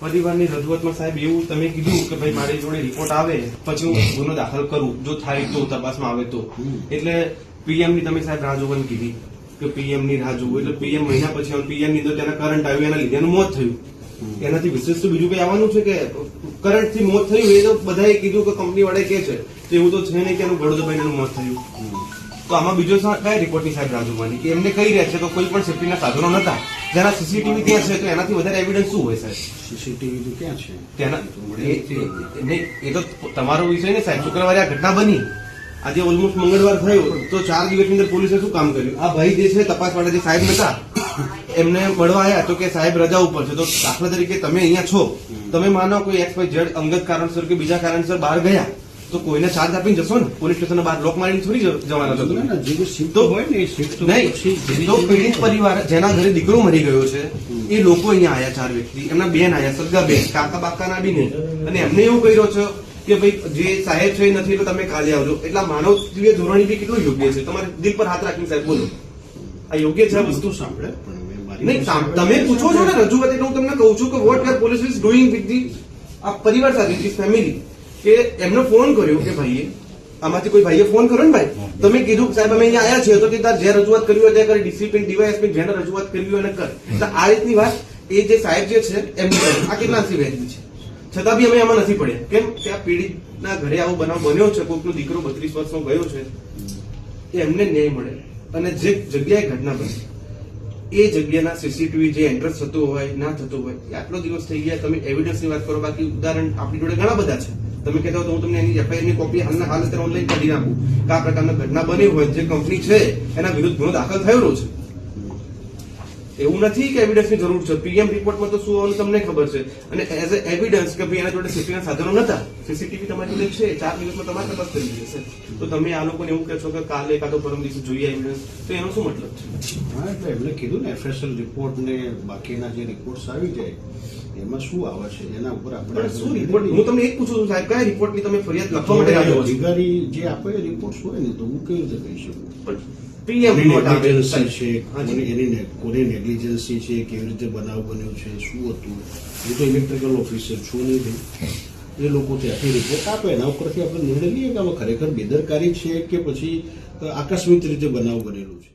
પરિવારની રજૂઆતમાં સાહેબ એવું તમે કીધું કે ભાઈ મારી જોડે રિપોર્ટ આવે પછી હું ગુનો દાખલ કરું જો થાય તો તપાસમાં આવે તો. એટલે પીએમની તમે સાહેબ રાહ જોવાની કીધી કે પીએમની રાહ જોવું એટલે પીએમ મહિના પછી પીએમની અંદર તેના કરંટ આવ્યું એના લીધે એનું મોત થયું. એનાથી વિશેષ તો બીજું કઈ આવવાનું છે કે કરંટથી મોત થયું એ તો બધાએ કીધું કે કંપની વાળા કે છે તો એવું તો છે નહીં કે એનું ગળું દબાઈને એનું મોત થયું. તો આમાં બીજો કયા રિપોર્ટની સાહેબ રાહ જોવાની? કે એમને કહી રહ્યા છે કે કોઈ પણ સેફ્ટીના સાધનો નતા જેના સીસીટીવી ત્યાં છે? તો એનાથી વધારે એવિડન્સ શું હોય સાહેબ? સીસીટીવી તો ક્યાં છે? તેના એ- નહીં, એ તો તમારો વિષય ને સાહેબ. શુક્રવારે આ ઘટના બની. આજે ઓલમોસ્ટ મંગળવાર થયો. તો ચાર દિવસની અંદર પોલીસે શું કામ કર્યું? આ ભાઈ જે છે તપાસ માટે જે સાહેબ નતા એમને મળવા આવ્યા તો કે સાહેબ રજા ઉપર છે. તો દાખલા તરીકે તમે અહીંયા છો. તમે માનો કોઈ એક્સ વાય ઝેડ અંગત કારણસર કે બીજા કારણસર બહાર ગયા? તો કોઈને ચાર્જ આપીને જશો ને? પોલીસ સ્ટેશન બહાર લોક મારીને થોડી જવાના છો તો- હોય ને નહીં તો પીડિત પરિવાર જેના ઘરે દીકરો મરી ગયો છે એ લોકો અહીંયા આયા ચાર વ્યક્તિ. એમના બેન આયા સગા બેન કાકા બાકાના બી નહીં. અને એમને એવું કહી રહ્યો છો કે ભાઈ જે સાહેબ છે એ નથી તો તમે કાલે આવજો. એટલા માનવ ધોરણી બી કેટલું યોગ્ય છે? તમારે દિલ પર હાથ રાખીને સાહેબ બોલો. આ યોગ્ય છે આ વસ્તુ સાંભળે નહીં તમે પૂછો છો ને રજૂઆત એટલે હું તમને કહું છું કે what are police is doing with the આ પરિવાર સાથે ફેમિલી કે એમને ફોન કર્યો કે ભાઈએ આમાંથી કોઈ ભાઈએ ફોન કર્યો ને ભાઈ? તમે કીધું સાહેબ અમે અહીંયા આવ્યા છીએ તો કે તાર જે રજૂઆત કરવી હોય ત્યાં કરી ડિસિપ્લિન ડીવાયએસપી જેને રજૂઆત કરવી હોય એને કર. એટલે આ રીતની વાત એ જે સાહેબ જે છે એમની આ કેટલા અંશે વ્યાજબી છે? છતાં બી અમે આમાં નથી પડ્યા. કેમ કે આ પીડિતના ઘરે આવો બનાવ બન્યો છે કોઈકનો દીકરો બત્રીસ વર્ષનો ગયો છે એમને ન્યાય મળે. અને જે જગ્યાએ ઘટના બની એ જગ્યાના સીસીટીવી જે એન્ટ્રન્સ થતું હોય ના થતું હોય એ આટલો દિવસ થઈ ગયા તમે એવિડન્સની વાત કરો બાકી ઉદાહરણ આપણી જોડે ઘણા બધા છે. તમે કહેતા હો તો હું તમને એની એફઆઈઆરની કોપી હાલના હાલ અત્યારે ઓનલાઈન કાઢી નાખું. કે આ પ્રકારના ઘટના બની હોય, જે કંપની છે, એના વિરુદ્ધ ગુનો દાખલ થયેલો છે. એવું નથી કે એવિડન્સની જરૂર છે. પીએમ રિપોર્ટમાં તો શું હોવાનું તમને ખબર છે. અને એઝ એ એવિડન્સ કે ભાઈ એના જોડે સેફ્ટીના સાધનો નતા સીસીટીવી તમારી જોડે છે ચાર દિવસમાં તમારે તપાસ કરી જશે તો તમે આ લોકોને એવું કહેશો કે કાલે કાં તો પરમ દિવસે જોઈએ એવિડન્સ તો એનો શું મતલબ છે? હા એટલે એમણે કીધું ને એફએસએલ રિપોર્ટ ને બાકીના જે રિપોર્ટ્સ આવી જાય એમાં શું આવે છે? એના ઉપર આપણે શું રિપોર્ટ હું તમને એક પૂછું છું સાહેબ કયા રિપોર્ટની તમે ફરિયાદ લખવા માટે આવ્યો અધિકારી જે આપે રિપોર્ટ્સ હોય ને તો હું કેવી રીતે કહી શકું? છે. એની કોની નેગ્લિજન્સી છે કેવી રીતે બનાવ બન્યો છે શું હતું? હું તો ઇલેક્ટ્રિકલ ઓફિસર છું નહીં ભાઈ. એ લોકો ત્યાંથી રિપોર્ટ આપે. એના ઉપરથી આપણે નિર્ણય લઈએ કે આમાં ખરેખર બેદરકારી છે કે પછી આકસ્મિક રીતે બનાવ બનેલો છે.